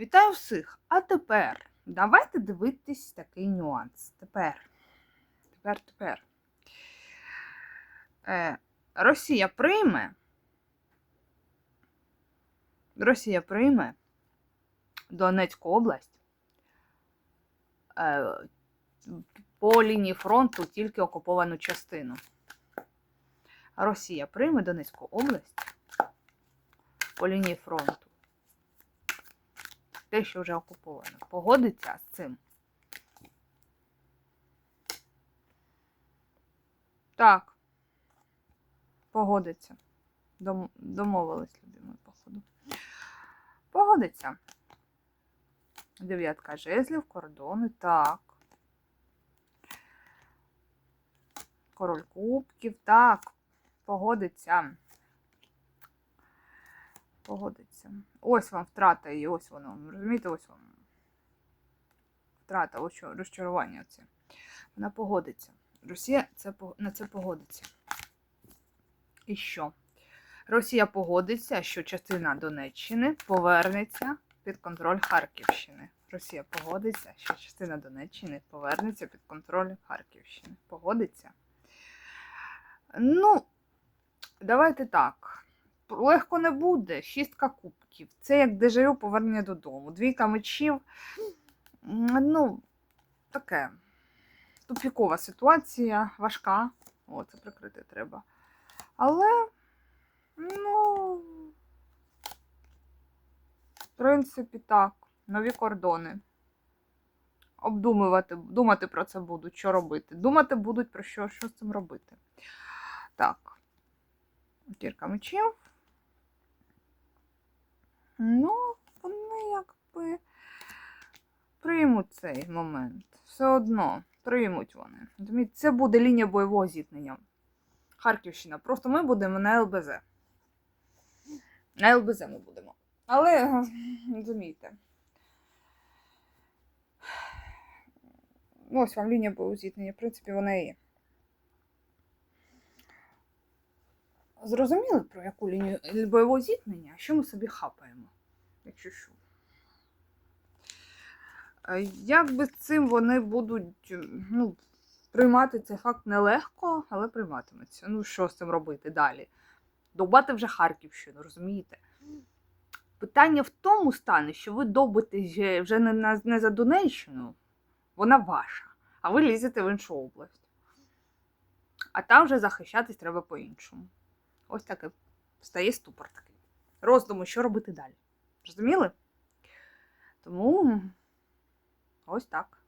Вітаю всіх! А тепер давайте дивитись такий нюанс. Тепер. Тепер, тепер. Е, Росія прийме. Росія прийме Донецьку область. Е, по лінії фронту тільки окуповану частину. Росія прийме Донецьку область по лінії фронту. Те, що вже окуповано. Погодиться з цим. Так. Погодиться. Дом... Домовились, любимо, походу. Погодиться. Дев'ятка жезлів, кордони. Так. Король кубків. Так. Погодиться. Погодиться. Ось вам втрата і ось воно. Розумієте, ось вам. Втрата, ось розчарування це. Вона погодиться. Росія це, на це погодиться. І що? Росія погодиться, що частина Донеччини повернеться під контроль Харківщини. Росія погодиться, що частина Донеччини повернеться під контроль Харківщини. Погодиться? Ну, давайте так. Легко не буде. Шістка кубків. Це як дежавю повернення додому. Двійка мечів. Ну, таке. Тупікова ситуація, важка. О, це прикрити треба. Але, ну, в принципі, так. Нові кордони. Обдумувати, думати про це будуть, що робити. Думати будуть про що, що з цим робити. Так. Кірка мечів. Ну, вони якби приймуть цей момент. Все одно приймуть вони. Це буде лінія бойового зіткнення. Харківщина. Просто ми будемо на ЛБЗ. На ЛБЗ ми будемо. Але, розумієте. Ось вам лінія бойового зіткнення. В принципі, вона і є. Зрозуміли, про яку лінію бойового зіткнення? Що ми собі хапаємо? Якщо що. Е, Як би з цим вони будуть ну, приймати цей факт нелегко, але прийматимуться. Ну, що з цим робити далі? Довбати вже Харківщину, розумієте? Питання в тому стане, що ви довбитесь вже- не, не за Донеччину, вона ваша, а ви лізете в іншу область. А там вже захищатись треба по-іншому. Ось таке стає ступор такий. Роздуму, що робити далі. Розуміли? Тому ось так.